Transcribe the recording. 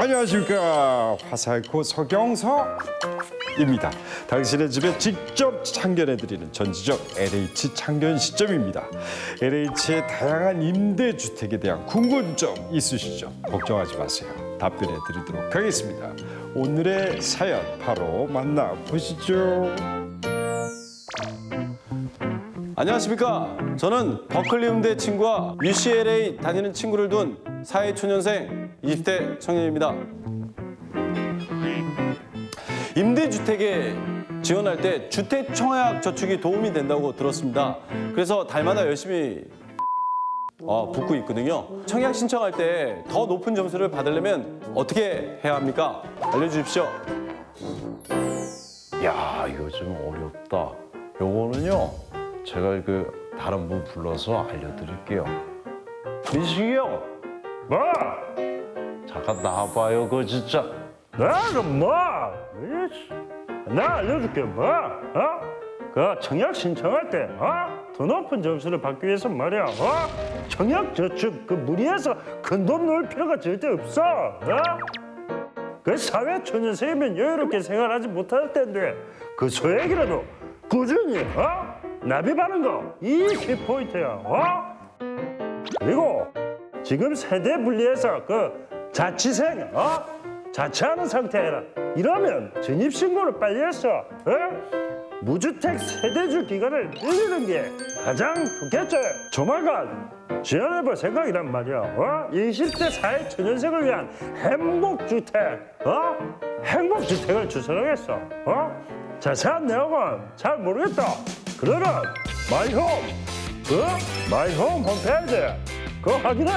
안녕하십니까 화살코 서경석입니다. 당신의 집에 직접 참견해드리는 전지적 LH 참견 시점입니다. LH의 다양한 임대주택에 대한 궁금점 있으시죠? 걱정하지 마세요. 답변해드리도록 하겠습니다. 오늘의 사연 바로 만나보시죠. 안녕하십니까. 저는 버클리 음대 친구와 UCLA 다니는 친구를 둔 사회초년생 20대 청년입니다. 임대주택에 지원할 때 주택청약 저축이 도움이 된다고 들었습니다. 그래서 달마다 열심히 어, 붙고 있거든요. 청약 신청할 때 더 높은 점수를 받으려면 어떻게 해야 합니까? 알려주십시오. 야 이거 좀 어렵다. 요거는요 제가 그 다른 분 불러서 알려드릴게요. 민식이 형, 뭐? 잠깐 나와봐요. 그거 진짜 나는 뭐? 나 알려줄게 뭐? 어? 그 청약 신청할 때 어? 더 높은 점수를 받기 위해서 말이야 어? 청약 저축 그 무리해서 큰돈 넣을 필요가 절대 없어 어? 그 사회 초년생이면 여유롭게 생활하지 못할 텐데 그 소액이라도 꾸준히 어? 납입하는 거 이게 포인트야 어? 그리고 지금 세대 분리해서 그 자취생 어 자취하는 상태라 이러면 전입 신고를 빨리 했어 어? 무주택 세대주 기간을 늘리는 게 가장 좋겠죠 조만간 지원해볼 생각이란 말이야 어? 20대 사회 초년생을 위한 행복주택 어? 행복주택을 주선하겠어 어? 자세한 내용은 잘 모르겠다 그러면 마이홈 그 마이홈 홈페이지 그거 확인해